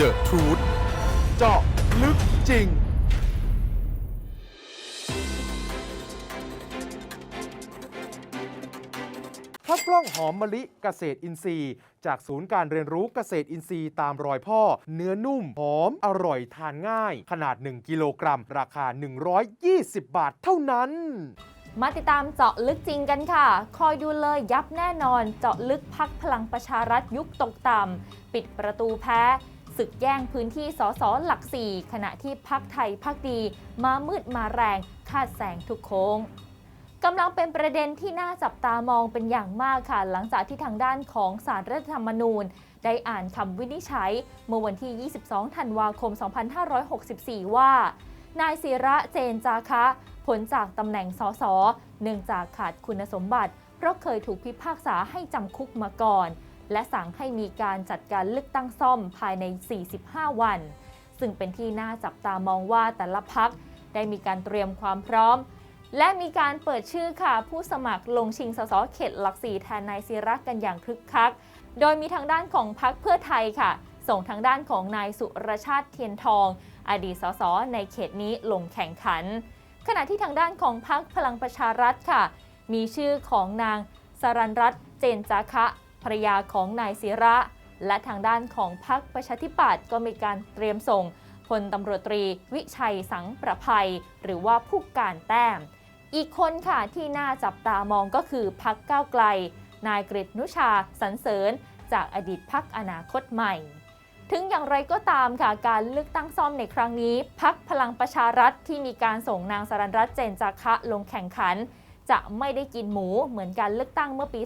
The Truth เจาะลึกจริง ข้าวกล้องหอมมะลิเกษตรอินทรีย์ จากศูนย์การเรียนรู้เกษตรอินทรีย์ตามรอยพ่อ เนื้อนุ่ม หอม อร่อยทานง่าย ขนาด 1 กิโลกรัม ราคา 120 บาทเท่านั้น มาติดตามเจาะลึกจริงกันค่ะ คอยดูเลยยับแน่นอนเจาะลึกพักพลังประชารัฐยุคตกต่ำปิดประตูแพ้ ศึกแย่งพื้นที่สสหลักสี่ขณะที่พักไทยพักดีมามืดมาแรงคาดแสงทุกโค้งกำลังเป็นประเด็นที่น่าจับตามองเป็นอย่างมากค่ะ หลังจากที่ทางด้านของสารรัฐธรรมนูญ ได้อ่านคำวินิจฉัย เมื่อวันที่ 22 ธันวาคม 2564 ว่า นายศิระเจนจาคะพ้นจากตำแหน่งสสเนื่องจากขาดคุณสมบัติ เพราะเคยถูกพิพากษาให้จำคุกมาก่อน และสั่งให้มีการจัดการเลือกตั้งซ่อมภายใน 45 วัน ซึ่งเป็นที่น่าจับตามองว่าแต่ละพักได้มีการเตรียมความพร้อม และมีการเปิดชื่อค่ะ ผู้สมัครลงชิงสสเขตหลักสี่แทนนายศิระกันอย่างคึกคัก โดยมีทางด้านของพักเพื่อไทยค่ะ ส่งทางด้านของนายสุรชาติเทียนทอง อดีตสสในเขตนี้ลงแข่งขัน ขณะที่ทางด้านของพักพลังประชารัฐค่ะ มีชื่อของนางสรันรัตน์เจนจาคะ ภรยาของนายศิระ และทางด้านของพักประชาธิปัตย์ก็มีการเตรียมส่งพลตำรวจตรีวิชัยสังประภัย หรือว่าผู้การแต้ม อีกคนค่ะที่น่าจับตามองก็คือพักก้าวไกล นายกฤษนุชาสันเสริญ จากอดีตพักอนาคตใหม่ ถึงอย่างไรก็ตามค่ะการเลือกตั้งซ่อมในครั้งนี้ พักพลังประชารัฐที่มีการส่งนางสรันรัตน์เจนจาคะลงแข่งขัน จะไม่ได้กินหมูเหมือนการเลือกตั้งเมื่อปี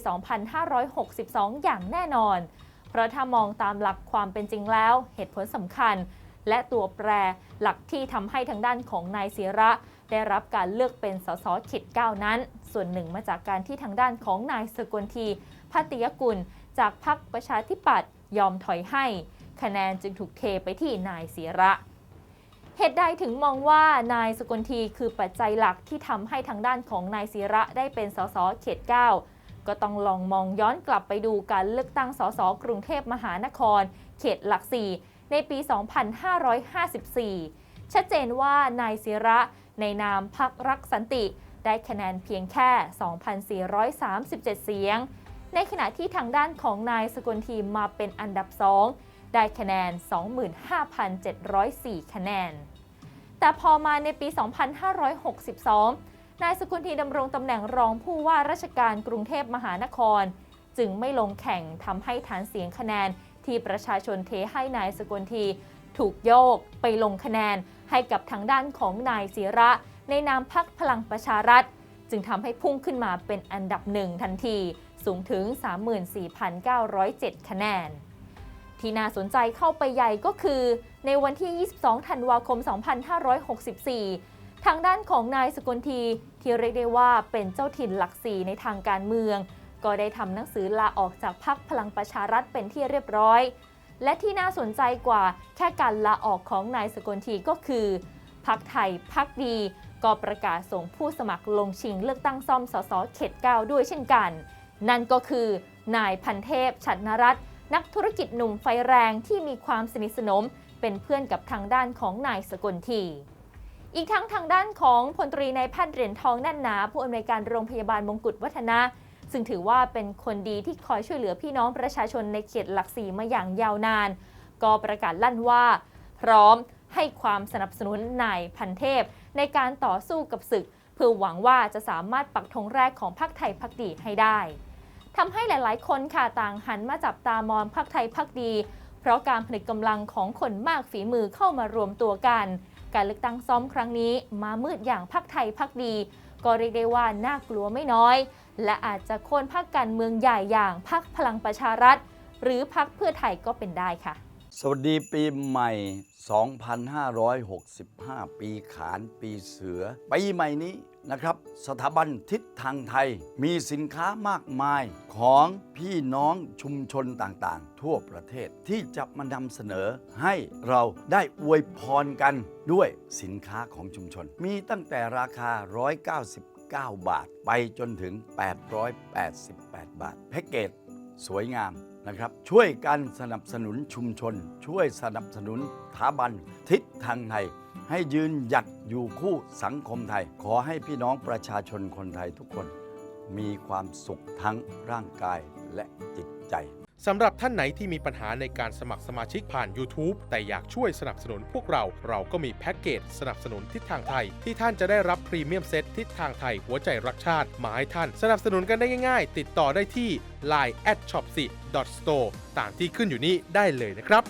2562 อย่างแน่นอน เพราะถ้ามองตามหลักความเป็นจริงแล้ว เหตุผลสำคัญ และตัวแปรหลักที่ทำให้ทางด้านของนายศิระ ได้รับการเลือกเป็นสสเขต9นั้น ส่วนหนึ่งมาจากการที่ทางด้านของนายสกลทีพัติยกุล จากพรรคประชาธิปัตย์ยอมถอยให้ คะแนนจึงถูกเทไปที่นายศิระ เหตุใดถึงมองว่านายสกลทีคือปัจจัยหลักที่ทำให้ทางด้านของนายศิระได้เป็นสสเขต 9 ก็ต้องลองมองย้อนกลับไปดูการเลือกตั้งสสกรุงเทพมหานคร เขตหลักสี่ในปี 2554 ชัดเจนว่านายศิระในนามพักรักสันติ ได้คะแนนเพียงแค่ 2,437 เสียง ในขณะที่ทางด้านของนายสกลทีมาเป็นอันดับ2 ได้คะแนน 25,704 คะแนน แต่พอมาในปี 2562 นายสกุลทีดำรงตำแหน่งรองผู้ว่าราชการกรุงเทพมหานคร จึงไม่ลงแข่งทำให้ฐานเสียงคะแนนที่ประชาชนเทให้นายสกุลทีถูกโยกไปลงคะแนนให้กับทางด้านของนายศิระ ในนามพักพลังประชารัฐ จึงทำให้พุ่งขึ้นมาเป็นอันดับหนึ่งทันที สูงถึง 34,907 คะแนน ที่น่าสนใจเข้าไปใหญ่ก็คือ ในวันที่ 22 ธันวาคม 2564 ทางด้านของนายสกลทีที่เรียกได้ว่าเป็นเจ้าถิ่นหลักสี่ในทางการเมือง ก็ได้ทำหนังสือลาออกจากพรรคพลังประชารัฐเป็นที่เรียบร้อย และที่น่าสนใจกว่าแค่การลาออกของนายสกลทีก็คือพักไทยพักดี ก็ประกาศส่งผู้สมัครลงชิงเลือกตั้งซ่อมสสเขต 9 ด้วยเช่นกัน นั่นก็คือนายพันเทพฉัตรนรัตน์ นักธุรกิจหนุ่มไฟแรงที่มีความสนิทสนม เป็นเพื่อนกับทางด้านของนายสกลทีอีกทั้งทางด้านของพลตรีนายแพทย์เหรียญทองแน่นหนา ผู้อำนวยการโรงพยาบาลมงกุฎวัฒนะ ซึ่งถือว่าเป็นคนดีที่คอยช่วยเหลือพี่น้องประชาชนในเขตหลักสี่มาอย่างยาวนาน ก็ประกาศลั่นว่า พร้อมให้ความสนับสนุนนายพันเทพ ในการต่อสู้กับศึก เพื่อหวังว่าจะสามารถปักธงแรกของพรรคไทยพักดีให้ได้ ทำให้หลาย ๆ คนค่ะต่างหันมาจับตามองพรรคไทยพักดี เพราะการผลิตกำลังของคนมากฝีมือเข้ามารวมตัวกัน การเลือกตั้งซ้อมครั้งนี้มามืดอย่างพรรคไทยพักดี ก็เรียกได้ว่าน่ากลัวไม่น้อย และอาจจะโค่นพรรคการเมืองใหญ่อย่างพรรคพลังประชารัฐ หรือพรรคเพื่อไทยก็เป็นได้ค่ะ สวัสดีปีใหม่ 2565 ปีขานปีเสือปีใหม่นี้ นะครับสถาบันทิศทางไทยมีสินค้ามากมายของพี่น้องชุมชนต่างๆ ทั่วประเทศที่จะมานำเสนอให้เราได้อวยพรกันด้วยสินค้าของชุมชน มีตั้งแต่ราคา 199 บาทไปจนถึง 888 บาท แพ็กเกจสวยงามนะครับช่วยกันสนับสนุนชุมชน ช่วยสนับสนุนสถาบันทิศทางไทย ให้ยืนหยัดอยู่คู่สังคมไทย ขอให้พี่น้องประชาชนคนไทยทุกคน มีความสุขทั้งร่างกายและจิตใจสำหรับท่านไหนที่มีปัญหาในการสมัครสมาชิกผ่าน YouTube แต่อยากช่วยสนับสนุนพวกเรา เราก็มีแพ็กเกจสนับสนุนทิศทางไทย ที่ท่านจะได้รับพรีเมียมเซตทิศทางไทย หัวใจรักชาติมาให้ท่าน สนับสนุนกันได้ง่ายๆ ติดต่อได้ที่ line at shop store ตามที่ขึ้นอยู่นี้ได้เลยนะครับ